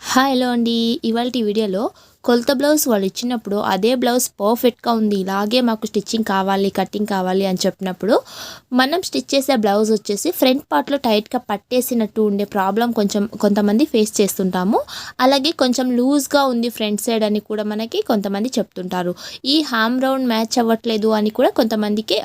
హాయ్లో అండి. ఇవాళ వీడియోలో కొలత బ్లౌజ్ వాళ్ళు ఇచ్చినప్పుడు అదే బ్లౌజ్ పర్ఫెక్ట్గా ఉంది. ఇలాగే మాకు స్టిచ్చింగ్ కావాలి కటింగ్ కావాలి అని చెప్పినప్పుడు మనం స్టిచ్ చేసే బ్లౌజ్ వచ్చేసి ఫ్రంట్ పార్ట్లో టైట్గా పట్టేసినట్టు ఉండే ప్రాబ్లం కొంచెం కొంతమంది ఫేస్ చేస్తుంటాము. అలాగే కొంచెం లూజ్గా ఉంది ఫ్రంట్ సైడ్ అని కూడా మనకి కొంతమంది చెప్తుంటారు. ఈ హామ్ రౌండ్ మ్యాచ్ అవ్వట్లేదు అని కూడా కొంతమందికి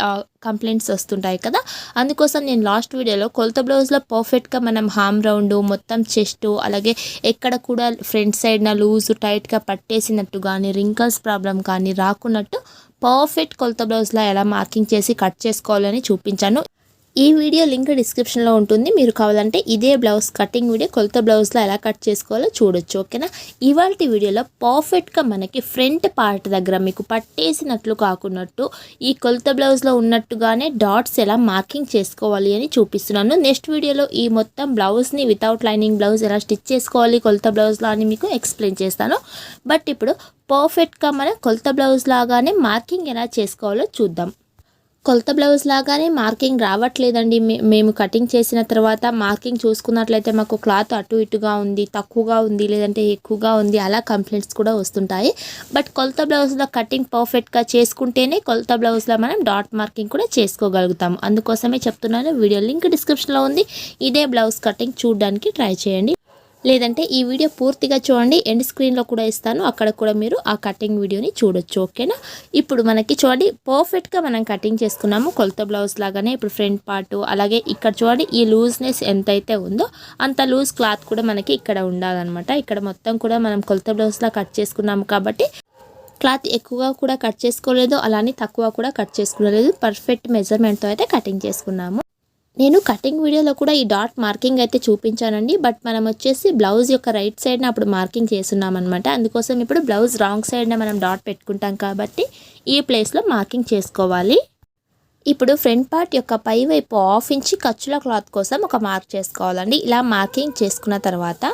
కంప్లైంట్స్ వస్తుంటాయి కదా. అందుకోసం నేను లాస్ట్ వీడియోలో కొలత బ్లౌజ్లో పర్ఫెక్ట్గా మనం హామ్ రౌండ్ మొత్తం చెస్ట్ అలాగే ఎక్కడ కూడా ఫ్రంట్ సైడ్న లూజ్ టైట్గా పట్టేసినట్టు కానీ రింకల్స్ ప్రాబ్లం కానీ రాకున్నట్టు పర్ఫెక్ట్ కొలత బ్లౌజ్లో ఎలా మార్కింగ్ చేసి కట్ చేసుకోవాలని చూపించాను. ఈ వీడియో లింక్ డిస్క్రిప్షన్లో ఉంటుంది. మీరు కావాలంటే ఇదే బ్లౌజ్ కటింగ్ వీడియో కొలత బ్లౌజ్లో ఎలా కట్ చేసుకోవాలో చూడొచ్చు ఓకేనా? ఇవాళ వీడియోలో పర్ఫెక్ట్గా మనకి ఫ్రంట్ పార్ట్ దగ్గర మీకు పట్టేసినట్లు కాకున్నట్టు ఈ కొలత బ్లౌజ్లో ఉన్నట్టుగానే డాట్స్ ఎలా మార్కింగ్ చేసుకోవాలి అని చూపిస్తున్నాను. నెక్స్ట్ వీడియోలో ఈ మొత్తం బ్లౌజ్ని వితౌట్ లైనింగ్ బ్లౌజ్ ఎలా స్టిచ్ చేసుకోవాలి కొలత బ్లౌజ్లో అని మీకు ఎక్స్ప్లెయిన్ చేస్తాను. బట్ ఇప్పుడు పర్ఫెక్ట్గా మన కొలత బ్లౌజ్ లాగానే మార్కింగ్ ఎలా చేసుకోవాలో చూద్దాం. కొలత బ్లౌజ్ లాగానే మార్కింగ్ రావట్లేదండి. మేము కటింగ్ చేసిన తర్వాత మార్కింగ్ చూసుకున్నట్లయితే మాకు క్లాత్ అటు ఇటుగా ఉంది తక్కువగా ఉంది లేదంటే ఎక్కువగా ఉంది అలా కంప్లైంట్స్ కూడా వస్తుంటాయి. బట్ కొలత బ్లౌజ్లో కటింగ్ పర్ఫెక్ట్గా చేసుకుంటేనే కొలత బ్లౌజ్లో మనం డాట్ మార్కింగ్ కూడా చేసుకోగలుగుతాం. అందుకోసమే చెప్తున్నాను వీడియో లింక్ డిస్క్రిప్షన్లో ఉంది. ఇదే బ్లౌజ్ కటింగ్ చూడడానికి ట్రై చేయండి. లేదంటే ఈ వీడియో పూర్తిగా చూడండి. ఎండ్ స్క్రీన్లో కూడా ఇస్తాను. అక్కడ కూడా మీరు ఆ కటింగ్ వీడియోని చూడొచ్చు. ఓకేనా ఇప్పుడు మనకి చూడండి. పర్ఫెక్ట్గా మనం కటింగ్ చేసుకున్నాము. కొలత బ్లౌజ్ లాగానే ఇప్పుడు ఫ్రంట్ పార్ట్ అలాగే ఇక్కడ చూడండి. ఈ లూజ్నెస్ ఎంతైతే ఉందో అంత లూజ్ క్లాత్ కూడా మనకి ఇక్కడ ఉండాలన్నమాట. ఇక్కడ మొత్తం కూడా మనం కొలత బ్లౌజ్లా కట్ చేసుకున్నాము కాబట్టి క్లాత్ ఎక్కువగా కూడా కట్ చేసుకోలేదు. అలానే తక్కువ కూడా కట్ చేసుకోలేదు పర్ఫెక్ట్ మెజర్మెంట్తో అయితే కటింగ్ చేసుకున్నాము. నేను కటింగ్ వీడియోలో కూడా ఈ డాట్ మార్కింగ్ అయితే చూపించానండి. బట్ మనం వచ్చేసి బ్లౌజ్ యొక్క రైట్ సైడ్న అప్పుడు మార్కింగ్ చేస్తున్నాం అనమాట అందుకోసం ఇప్పుడు బ్లౌజ్ రాంగ్ సైడ్న మనం డాట్ పెట్టుకుంటాం కాబట్టి ఈ ప్లేస్లో మార్కింగ్ చేసుకోవాలి. ఇప్పుడు ఫ్రంట్ పార్ట్ యొక్క పై వైపు హాఫ్ ఇంచి ఖర్చుల క్లాత్ కోసం ఒక మార్క్ చేసుకోవాలండి. ఇలా మార్కింగ్ చేసుకున్న తర్వాత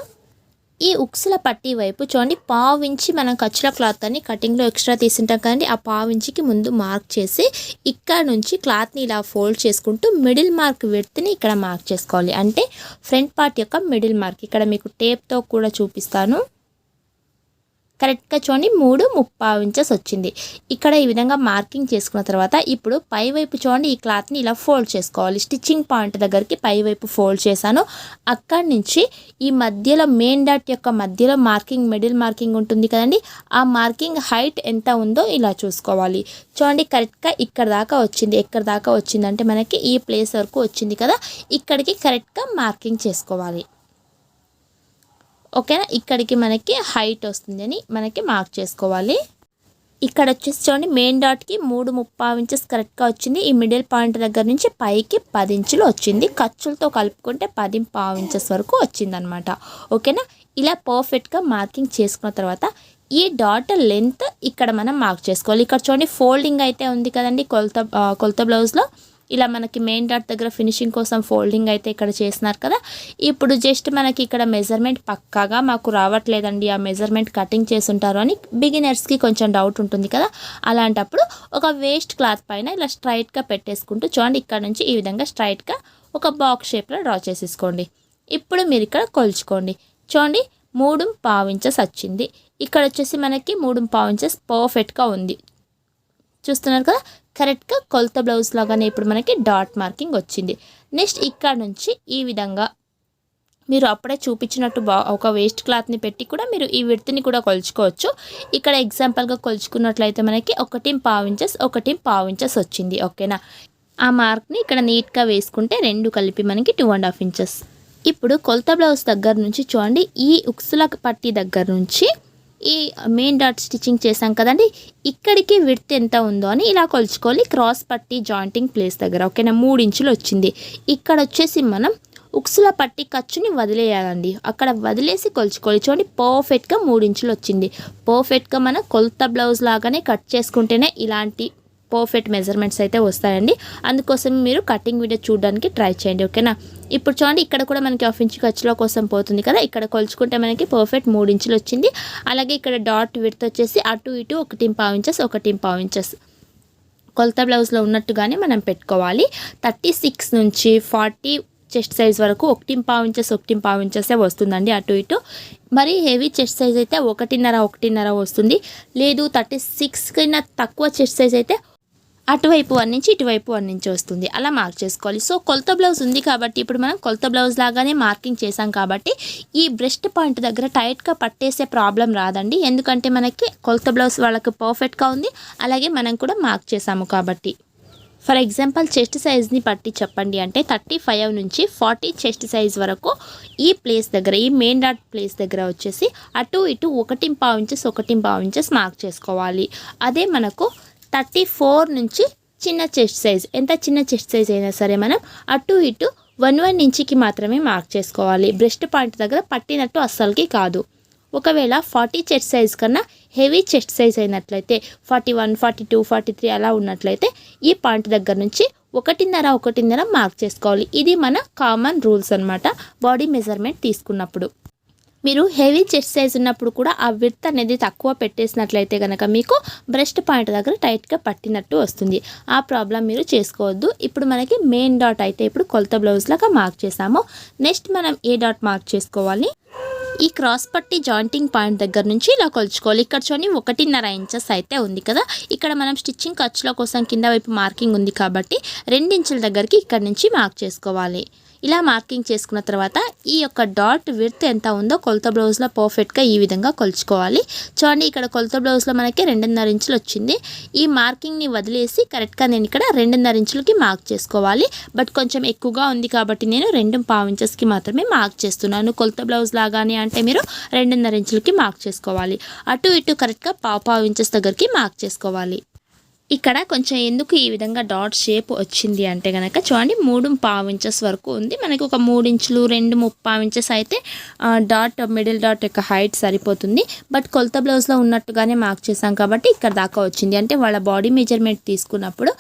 ఈ ఉక్సుల పట్టీ వైపు చూడండి పావు ఇంచి మనం ఖర్చుల క్లాత్ అని కటింగ్లో ఎక్స్ట్రా తీసుంటాం కదండి ఆ పావు ఇంచికి ముందు మార్క్ చేసి ఇక్కడ నుంచి క్లాత్ని ఇలా ఫోల్డ్ చేసుకుంటూ మిడిల్ మార్క్ విడ్త్ని ఇక్కడ మార్క్ చేసుకోవాలి. అంటే ఫ్రంట్ పార్ట్ యొక్క మిడిల్ మార్క్ ఇక్కడ మీకు టేప్తో కూడా చూపిస్తాను. కరెక్ట్గా చూడండి మూడు ముప్పావు ఇంచెస్ వచ్చింది. ఇక్కడ ఈ విధంగా మార్కింగ్ చేసుకున్న తర్వాత ఇప్పుడు పై వైపు చూడండి ఈ క్లాత్ని ఇలా ఫోల్డ్ చేసుకోవాలి. స్టిచ్చింగ్ పాయింట్ దగ్గరికి పై వైపు ఫోల్డ్ చేశాను. అక్కడి నుంచి ఈ మధ్యలో మెయిన్ డాట్ యొక్క మధ్యలో మార్కింగ్ మిడిల్ మార్కింగ్ ఉంటుంది కదండి ఆ మార్కింగ్ హైట్ ఎంత ఉందో ఇలా చూసుకోవాలి. చూడండి కరెక్ట్గా ఇక్కడ దాకా వచ్చింది. ఎక్కడ దాకా వచ్చిందంటే మనకి ఈ ప్లేస్ వరకు వచ్చింది కదా ఇక్కడికి కరెక్ట్గా మార్కింగ్ చేసుకోవాలి. ఓకేనా? ఇక్కడికి మనకి హైట్ వస్తుంది అని మనకి మార్క్ చేసుకోవాలి. ఇక్కడ వచ్చేసి చూడండి మెయిన్ డాట్కి మూడు ముప్పావు ఇంచెస్ కరెక్ట్గా వచ్చింది. ఈ మిడిల్ పాయింట్ దగ్గర నుంచి పైకి పది ఇంచులు వచ్చింది. ఖర్చులతో కలుపుకుంటే పది పావు ఇంచెస్ వరకు వచ్చిందనమాట. ఓకేనా? ఇలా పర్ఫెక్ట్గా మార్కింగ్ చేసుకున్న తర్వాత ఈ డాట్ లెంత్ ఇక్కడ మనం మార్క్ చేసుకోవాలి. ఇక్కడ చూడండి ఫోల్డింగ్ అయితే ఉంది కదండి కొలత కొలత బ్లౌజ్లో. ఇలా మనకి మెయిన్ డాట్ దగ్గర ఫినిషింగ్ కోసం ఫోల్డింగ్ అయితే ఇక్కడ చేసినారు కదా. ఇప్పుడు జస్ట్ మనకి ఇక్కడ మెజర్మెంట్ పక్కాగా మాకు రావట్లేదండి. ఆ మెజర్మెంట్ కటింగ్ చేసుంటారు అని బిగినర్స్కి కొంచెం డౌట్ ఉంటుంది కదా. అలాంటప్పుడు ఒక వేస్ట్ క్లాత్ పైన ఇలా స్ట్రైట్గా పెట్టేసుకుంటూ చూడండి ఇక్కడ నుంచి ఈ విధంగా స్ట్రైట్గా ఒక బాక్స్ షేప్లో డ్రా చేసేసుకోండి. ఇప్పుడు మీరు ఇక్కడ కొలుచుకోండి. చూడండి మూడు పావు ఇంచెస్ వచ్చింది. ఇక్కడ వచ్చేసి మనకి మూడు పావించెస్ పర్ఫెక్ట్గా ఉంది. చూస్తున్నారు కదా? కరెక్ట్గా కొలత బ్లౌజ్ లాగానే ఇప్పుడు మనకి డాట్ మార్కింగ్ వచ్చింది. నెక్స్ట్ ఇక్కడ నుంచి ఈ విధంగా మీరు అప్పుడే చూపించినట్టు బా ఒక వేస్ట్ క్లాత్ని పెట్టి కూడా మీరు ఈ విడ్త్ని కూడా కొలుచుకోవచ్చు. ఇక్కడ ఎగ్జాంపుల్గా కొలుచుకున్నట్లయితే మనకి ఒకటి పావు ఇంచెస్ ఒకటి పావు ఇంచెస్ వచ్చింది. ఓకేనా? ఆ మార్క్ని ఇక్కడ నీట్గా వేసుకుంటే రెండు కలిపి మనకి టూ అండ్ హాఫ్ ఇంచెస్. ఇప్పుడు కొలత బ్లౌజ్ దగ్గర నుంచి చూడండి ఈ ఉక్సుల పట్టి దగ్గర నుంచి ఈ మెయిన్ డాట్ స్టిచ్చింగ్ చేసాం కదండి. ఇక్కడికి విడ్త్ ఎంత ఉందో అని ఇలా కొలుచుకోవాలి. క్రాస్ పట్టి జాయింటింగ్ ప్లేస్ దగ్గర. ఓకేనా? మూడు ఇంచులు వచ్చింది. ఇక్కడ వచ్చేసి మనం ఉక్సుల పట్టి ఖర్చుని వదిలేయాలండి. అక్కడ వదిలేసి కొలుచుకోవాలి. చూడండి పర్ఫెక్ట్గా మూడు ఇంచులు వచ్చింది. పర్ఫెక్ట్గా మన కొలత బ్లౌజ్ లాగానే కట్ చేసుకుంటేనే ఇలాంటి పర్ఫెక్ట్ మెజర్మెంట్స్ అయితే వస్తాయండి. అందుకోసం మీరు కటింగ్ వీడియో చూడడానికి ట్రై చేయండి ఓకేనా ఇప్పుడు చూడండి ఇక్కడ కూడా మనకి హాఫ్ ఇంచ్ ఖర్చులో కోసం పోతుంది కదా? ఇక్కడ కొలుచుకుంటే మనకి పర్ఫెక్ట్ మూడు ఇంచులు వచ్చింది. అలాగే ఇక్కడ డాట్ విడత వచ్చేసి అటు ఇటు ఒకటి పావు ఇంచెస్ ఒకటి పావు ఇంచెస్ కొలత బ్లౌజ్లో ఉన్నట్టుగానే మనం పెట్టుకోవాలి. థర్టీ సిక్స్ నుంచి ఫార్టీ చెస్ట్ సైజ్ వరకు ఒకటి పావు ఇంచెస్ ఒకటి పావు ఇంచెసే వస్తుందండి అటు ఇటు. మరి హెవీ చెస్ట్ సైజ్ అయితే ఒకటిన్నర ఒకటిన్నర వస్తుంది. లేదు థర్టీ సిక్స్ కన్నా తక్కువ చెస్ట్ సైజ్ అయితే అటువైపు వన్ నుంచి ఇటువైపు వన్ నుంచి వస్తుంది. అలా మార్క్ చేసుకోవాలి. సో కొలత బ్లౌజ్ ఉంది కాబట్టి ఇప్పుడు మనం కొలత బ్లౌజ్ లాగానే మార్కింగ్ చేసాం కాబట్టి ఈ బ్రెస్ట్ పాయింట్ దగ్గర టైట్గా పట్టేసే ప్రాబ్లం రాదండి. ఎందుకంటే మనకి కొలత బ్లౌజ్ వాళ్ళకి పర్ఫెక్ట్గా ఉంది. అలాగే మనం కూడా మార్క్ చేసాము కాబట్టి. ఫర్ ఎగ్జాంపుల్ చెస్ట్ సైజ్ని బట్టి చెప్పండి అంటే థర్టీ ఫైవ్ నుంచి ఫార్టీ చెస్ట్ సైజ్ వరకు ఈ ప్లేస్ దగ్గర ఈ మెయిన్ డాట్ ప్లేస్ దగ్గర వచ్చేసి అటు ఇటు ఒకటి పావు ఇంచెస్ ఒకటి పావు ఇంచెస్ మార్క్ చేసుకోవాలి. అదే మనకు థర్టీ ఫోర్ నుంచి చిన్న చెస్ట్ సైజ్. ఎంత చిన్న చెస్ట్ సైజ్ అయినా సరే మనం అటు ఇటు వన్ వన్ ఇంచుకి మాత్రమే మార్క్ చేసుకోవాలి. బ్రెస్ట్ పాయింట్ దగ్గర పట్టినట్టు అస్సలకి కాదు. ఒకవేళ ఫార్టీ చెస్ట్ సైజ్ కన్నా హెవీ చెస్ట్ సైజ్ అయినట్లయితే forty one forty two forty three అలా ఉన్నట్లయితే ఈ పాయింట్ దగ్గర నుంచి ఒకటిన్నర ఒకటిన్నర మార్క్ చేసుకోవాలి. ఇది మన కామన్ రూల్స్ అనమాట బాడీ మెజర్మెంట్ తీసుకున్నప్పుడు. మీరు హెవీ చెస్ట్ సైజ్ ఉన్నప్పుడు కూడా ఆ విడ్త్ అనేది తక్కువ పెట్టేసినట్లయితే కనుక మీకు బ్రెస్ట్ పాయింట్ దగ్గర టైట్గా పట్టినట్టు వస్తుంది. ఆ ప్రాబ్లం మీరు చేసుకోవద్దు. ఇప్పుడు మనకి మెయిన్ డాట్ అయితే ఇప్పుడు కొలత బ్లౌజ్ లాగా మార్క్ చేసాము నెక్స్ట్ మనం ఏ డాట్ మార్క్ చేసుకోవాలి? ఈ క్రాస్ పట్టి జాయింటింగ్ పాయింట్ దగ్గర నుంచి ఇలా కొలుచుకోవాలి. ఇక్కడ చూడండి ఒకటిన్నర ఇంచెస్ అయితే ఉంది కదా. ఇక్కడ మనం స్టిచ్చింగ్ ఖర్చుల కోసం కింద వైపు మార్కింగ్ ఉంది కాబట్టి రెండించుల దగ్గరికి ఇక్కడ నుంచి మార్క్ చేసుకోవాలి. ఇలా మార్కింగ్ చేసుకున్న తర్వాత ఈ యొక్క డాట్ విడ్త్ ఎంత ఉందో కొలత బ్లౌజ్లో పర్ఫెక్ట్గా ఈ విధంగా కొలుచుకోవాలి. చూడండి ఇక్కడ కొలత బ్లౌజ్లో మనకి రెండున్నర ఇంచులు వచ్చింది. ఈ మార్కింగ్ని వదిలేసి కరెక్ట్గా నేను ఇక్కడ రెండున్నర ఇంచులకి మార్క్ చేసుకోవాలి. బట్ కొంచెం ఎక్కువగా ఉంది కాబట్టి నేను రెండు పావు ఇంచెస్కి మాత్రమే మార్క్ చేస్తున్నాను. కొలత బ్లౌజ్ లాగానే అంటే మీరు రెండున్నర ఇంచులకి మార్క్ చేసుకోవాలి. అటు ఇటు కరెక్ట్గా పావు పావు ఇంచెస్ దగ్గరికి మార్క్ చేసుకోవాలి. ఇక్కడ కొంచెం ఎందుకు ఈ విధంగా డాట్ షేప్ వచ్చింది అంటే కనుక చూడండి మూడు పావు ఇంచెస్ వరకు ఉంది. మనకి ఒక మూడు ఇంచులు రెండు ముప్పావు ఇంచెస్ అయితే డాట్ మిడిల్ డాట్ యొక్క హైట్ సరిపోతుంది. బట్ కొలత బ్లౌజ్లో ఉన్నట్టుగానే మార్క్ చేసాం కాబట్టి ఇక్కడ దాకా వచ్చింది. అంటే వాళ్ళ బాడీ మెజర్మెంట్ తీసుకున్నప్పుడు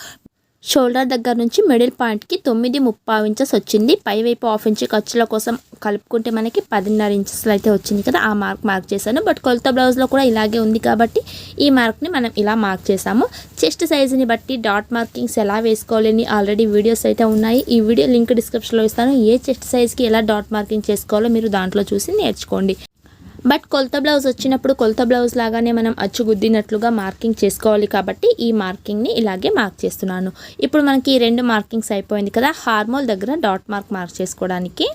షోల్డర్ దగ్గర నుంచి మిడిల్ పాయింట్కి తొమ్మిది ముప్పావు ఇంచెస్ వచ్చింది. పైవైపు హాఫ్ ఇంచ్ ఖర్చుల కోసం కలుపుకుంటే మనకి పదిన్నర ఇంచెస్లో అయితే వచ్చింది కదా ఆ మార్క్ మార్క్ చేశాను. బట్ కొలత బ్లౌజ్లో కూడా ఇలాగే ఉంది కాబట్టి ఈ మార్క్ని మనం ఇలా మార్క్ చేసాము చెస్ట్ సైజుని బట్టి డాట్ మార్కింగ్స్ ఎలా వేసుకోవాలని ఆల్రెడీ వీడియోస్ అయితే ఉన్నాయి. ఈ వీడియో లింక్ డిస్క్రిప్షన్లో ఇస్తాను. ఏ చెస్ట్ సైజ్కి ఎలా డాట్ మార్కింగ్ చేసుకోవాలో మీరు దాంట్లో చూసి నేర్చుకోండి. బట్ కొలత బ్లౌజ్ వచ్చినప్పుడు కొలత బ్లౌజ్ లాగానే మనం అచ్చు గుద్దినట్లుగా మార్కింగ్ చేసుకోవాలి కాబట్టి ఈ మార్కింగ్ని ఇలాగే మార్క్ చేస్తున్నాను. ఇప్పుడు మనకి ఈ రెండు మార్కింగ్స్ అయిపోయింది కదా హార్మోల్ దగ్గర డాట్ మార్క్ మార్క్ చేసుకోవడానికి.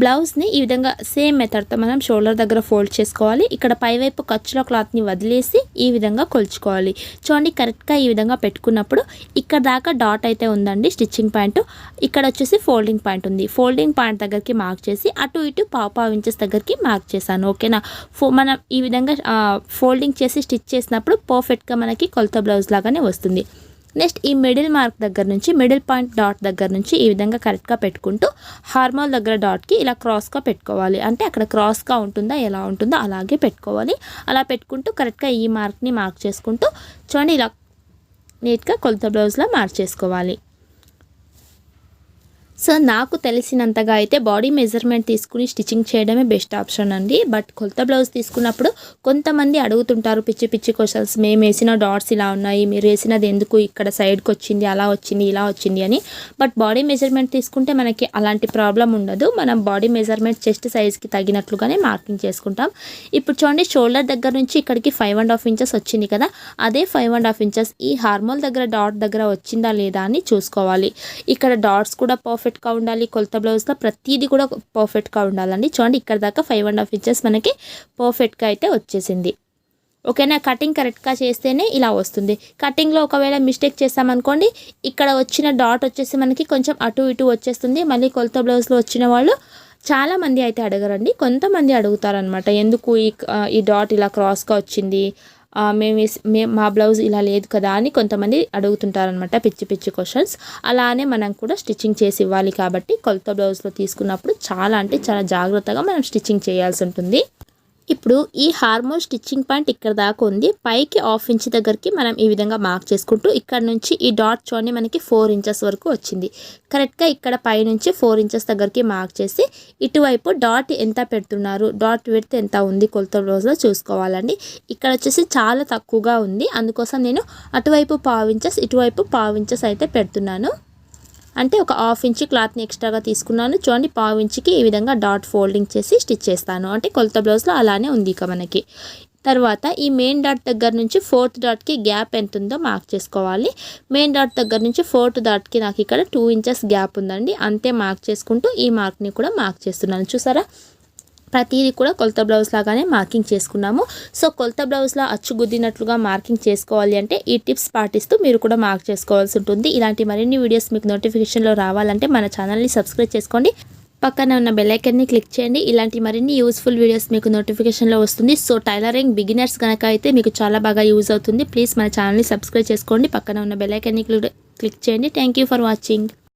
బ్లౌజ్ని ఈ విధంగా సేమ్ మెథడ్తో మనం షోల్డర్ దగ్గర ఫోల్డ్ చేసుకోవాలి. ఇక్కడ పైవైపు ఖర్చులో క్లాత్ని వదిలేసి ఈ విధంగా కొలుచుకోవాలి. చూడండి కరెక్ట్గా ఈ విధంగా పెట్టుకున్నప్పుడు ఇక్కడ దాకా డాట్ అయితే ఉందండి స్టిచ్చింగ్ పాయింట్. ఇక్కడ వచ్చేసి ఫోల్డింగ్ పాయింట్ ఉంది. ఫోల్డింగ్ పాయింట్ దగ్గరికి మార్క్ చేసి అటు ఇటు పావు పావు ఇంచెస్ దగ్గరికి మార్క్ చేశాను. ఓకేనా? ఫో మనం ఈ విధంగా ఫోల్డింగ్ చేసి స్టిచ్ చేసినప్పుడు పర్ఫెక్ట్గా మనకి కొలత బ్లౌజ్ లాగానే వస్తుంది. నెక్స్ట్ ఈ మిడిల్ మార్క్ దగ్గర నుంచి మిడిల్ పాయింట్ డాట్ దగ్గర నుంచి ఈ విధంగా కరెక్ట్గా పెట్టుకుంటూ హార్మోల్ దగ్గర డాట్కి ఇలా క్రాస్గా పెట్టుకోవాలి. అంటే అక్కడ క్రాస్గా ఉంటుందా ఎలా ఉంటుందో అలాగే పెట్టుకోవాలి. అలా పెట్టుకుంటూ కరెక్ట్గా ఈ మార్క్ని మార్క్ చేసుకుంటూ చూడండి ఇలా నీట్గా కొలత బ్లౌజ్లో మార్చేసుకోవాలి సో నాకు తెలిసినంతగా అయితే బాడీ మెజర్మెంట్ తీసుకుని స్టిచ్చింగ్ చేయడమే బెస్ట్ ఆప్షన్ అండి. బట్ కొత్త బ్లౌజ్ తీసుకున్నప్పుడు కొంతమంది అడుగుతుంటారు పిచ్చి పిచ్చి క్వశ్చన్స్. మేము వేసిన డాట్స్ ఇలా ఉన్నాయి. మీరు వేసినది ఎందుకు ఇక్కడ సైడ్కి వచ్చింది అలా వచ్చింది ఇలా వచ్చింది అని. బట్ బాడీ మెజర్మెంట్ తీసుకుంటే మనకి అలాంటి ప్రాబ్లం ఉండదు. మనం బాడీ మెజర్మెంట్ చెస్ట్ సైజ్కి తగినట్లుగానే మార్కింగ్ చేసుకుంటాం. ఇప్పుడు చూడండి షోల్డర్ దగ్గర నుంచి ఇక్కడికి ఫైవ్ అండ్ హాఫ్ ఇంచెస్ వచ్చింది కదా. అదే ఫైవ్ అండ్ హాఫ్ ఇంచెస్ ఈ హార్మోల్ దగ్గర డాట్ దగ్గర వచ్చిందా లేదా అని చూసుకోవాలి. ఇక్కడ డాట్స్ కూడా పర్ఫెక్ట్ పర్ఫెక్ట్గా ఉండాలి కొలత బ్లౌజ్లో ప్రతిదీ కూడా పర్ఫెక్ట్గా ఉండాలండి. చూడండి ఇక్కడ దాకా ఫైవ్ అండ్ హాఫ్ ఇంచెస్ మనకి పర్ఫెక్ట్గా అయితే వచ్చేసింది. ఓకేనా? కటింగ్ కరెక్ట్గా చేస్తేనే ఇలా వస్తుంది. కటింగ్లో ఒకవేళ మిస్టేక్ చేస్తామనుకోండి ఇక్కడ వచ్చిన డాట్ వచ్చేసి మనకి కొంచెం అటు ఇటు వచ్చేస్తుంది. మళ్ళీ కొలత బ్లౌజ్లో వచ్చిన వాళ్ళు చాలామంది అయితే అడగరండి. కొంతమంది అడుగుతారనమాట ఎందుకు ఈ ఈ డాట్ ఇలా క్రాస్గా వచ్చింది? మేము మేము మా బ్లౌజ్ ఇలా లేదు కదా అని కొంతమంది అడుగుతుంటారనమాట పిచ్చి పిచ్చి క్వశ్చన్స్ అలానే మనం కూడా స్టిచ్చింగ్ చేసి ఇవ్వాలి కాబట్టి కొలత బ్లౌజ్లో తీసుకున్నప్పుడు చాలా అంటే చాలా జాగ్రత్తగా మనం స్టిచ్చింగ్ చేయాల్సి ఉంటుంది. ఇప్పుడు ఈ హార్మోన్ స్టిచ్చింగ్ పాయింట్ ఇక్కడ దాకా ఉంది. పైకి హాఫ్ ఇంచ్ దగ్గరికి మనం ఈ విధంగా మార్క్ చేసుకుంటూ ఇక్కడ నుంచి ఈ డాట్ చూడండి మనకి ఫోర్ ఇంచెస్ వరకు వచ్చింది. కరెక్ట్గా ఇక్కడ పై నుంచి ఫోర్ ఇంచెస్ దగ్గరికి మార్క్ చేసి ఇటువైపు డాట్ ఎంత పెడుతున్నారు? డాట్ పెడితే ఎంత ఉంది? కొలత రోజులో చూసుకోవాలండి. ఇక్కడ వచ్చేసి చాలా తక్కువగా ఉంది. అందుకోసం నేను అటువైపు పావు ఇంచెస్ ఇటువైపు పావు ఇంచెస్ అయితే పెడుతున్నాను. అంటే ఒక హాఫ్ ఇంచ్ క్లాత్ని ఎక్స్ట్రాగా తీసుకున్నాను. చూడండి పావు ఇంచుకి ఈ విధంగా డాట్ ఫోల్డింగ్ చేసి స్టిచ్ చేస్తాను. అంటే కొలత బ్లౌజ్లో అలానే ఉంది ఇక మనకి. తర్వాత ఈ మెయిన్ డాట్ దగ్గర నుంచి ఫోర్త్ డాట్కి గ్యాప్ ఎంత ఉందో మార్క్ చేసుకోవాలి. మెయిన్ డాట్ దగ్గర నుంచి ఫోర్త్ డాట్కి నాకు ఇక్కడ టూ ఇంచెస్ గ్యాప్ ఉందండి. అంతే మార్క్ చేసుకుంటూ ఈ మార్క్ని కూడా మార్క్ చేస్తున్నాను. చూసారా? ప్రతిదీ కూడా కొలత బ్లౌజ్ లాగానే మార్కింగ్ చేసుకున్నాము. సో కొలత బ్లౌజ్లో అచ్చు గుద్దినట్లుగా మార్కింగ్ చేసుకోవాలి అంటే ఈ టిప్స్ పాటిస్తూ మీరు కూడా మార్క్ చేసుకోవాల్సి ఉంటుంది. ఇలాంటి మరిన్ని వీడియోస్ మీకు నోటిఫికేషన్లో రావాలంటే మన ఛానల్ని సబ్స్క్రైబ్ చేసుకోండి. పక్కన ఉన్న బెల్లైకన్ని క్లిక్ చేయండి. ఇలాంటి మరిన్ని యూస్ఫుల్ వీడియోస్ మీకు నోటిఫికేషన్లో వస్తుంది. సో టైలరింగ్ బిగినర్స్ కనుక అయితే మీకు చాలా బాగా యూజ్ అవుతుంది. ప్లీజ్ మన ఛానల్ని సబ్స్క్రైబ్ చేసుకోండి. పక్కన ఉన్న బెల్లైకన్ని క్లిక్ చేయండి. Thank you for watching